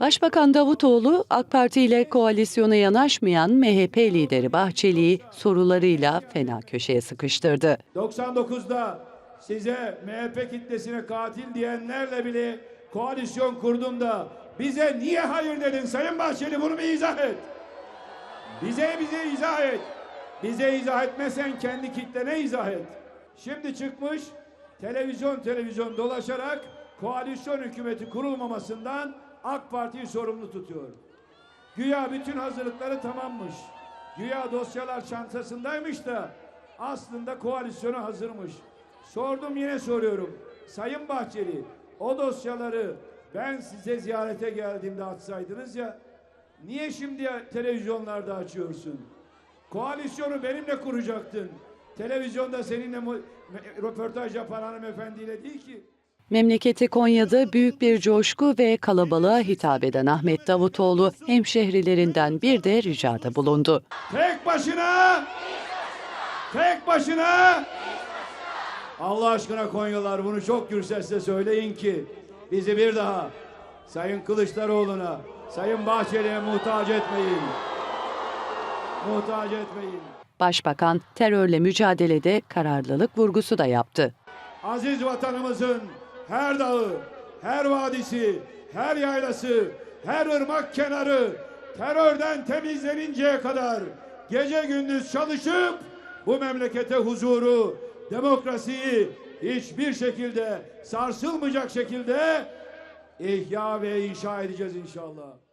Başbakan Davutoğlu, AK Parti ile koalisyona yanaşmayan MHP lideri Bahçeli'yi sorularıyla fena köşeye sıkıştırdı. 99'da size MHP kitlesine katil diyenlerle bile koalisyon kurdum da bize niye hayır dedin Sayın Bahçeli bunu bir izah et. Bize bize izah et. Bize izah etmesen kendi kitlene izah et. Şimdi çıkmış televizyon televizyon dolaşarak koalisyon hükümeti kurulmamasından AK Parti'yi sorumlu tutuyor. Güya bütün hazırlıkları tamammış. Güya dosyalar çantasındaymış da aslında koalisyona hazırmış. Sordum yine soruyorum. Sayın Bahçeli o dosyaları ben size ziyarete geldiğimde atsaydınız ya niye şimdi televizyonlarda açıyorsun? Koalisyonu benimle kuracaktın. Televizyonda seninle röportaj yapan hanımefendiyle değil ki. Memleketi Konya'da büyük bir coşku ve kalabalığa hitap eden Ahmet Davutoğlu hemşehrilerinden bir de ricada bulundu. Tek başına tek başına Allah aşkına Konyalılar bunu çok gür sesle söyleyin ki bizi bir daha Sayın Kılıçdaroğlu'na Sayın Bahçeli'ye muhtaç etmeyin. Muhtaç etmeyin. Başbakan terörle mücadelede kararlılık vurgusu da yaptı. Aziz vatanımızın her dağı, her vadisi, her yaylası, her ırmak kenarı terörden temizleninceye kadar gece gündüz çalışıp bu memlekete huzuru, demokrasiyi hiçbir şekilde sarsılmayacak şekilde ihya ve inşa edeceğiz inşallah.